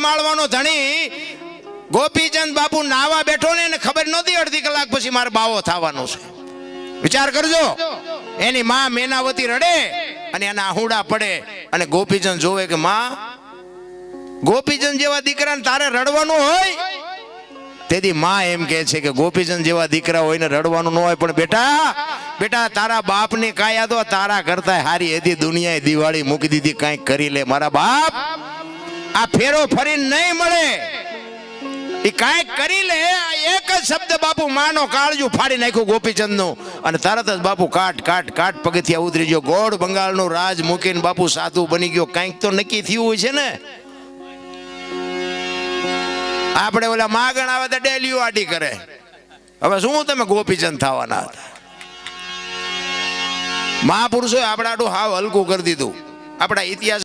માળવાનો ધણી. ગોપીચંદ બાપુ નાવા બેઠો ને ખબર નહોતી અડધી કલાક પછી મારે બાવો થવાનો છે. વિચાર કરજો. એની માં મેનાવતી રડે અને એના આહુડા પડે. અને ગોપીચંદ જોવે કે માં, ગોપીચંદ જેવા દીકરાને તારે રડવાનું હોય? તેથી માં એમ કહે છે કે ગોપીચંદ જેવા દીકરા હોય ને રડવાનું ન હોય પણ બેટા બેટા તારા બાપની કાયા તો તારા કરતા હારી હતી, દુનિયાએ દિવાળી મૂકી દીધી કાંઈક કરી લે. મારા બાપ આ ફેરો ફરીને નહીં મળે. એ કાંઈક કરી લે એક જ શબ્દ બાપુ માનો, કાળજું ફાડી નાખ્યું ગોપીચંદનું અને તરત જ બાપુ કાટ કાટ કાટ પગથિયા ઉતરી ગયો. ગોળ બંગાળનું રાજ મૂકીને બાપુ સાધુ બની ગયો. કાંઈક તો નક્કી થયું હોય છે ને? આપણે ઓલા માગણ આવે તો ડેલીઓ આડી કરે. હવે શું તમે ગોપીચંદ થવાના હતા? મહાપુરુષોએ આપણા આટલું હાવ હલકું કરી દીધું. આપણા ઇતિહાસ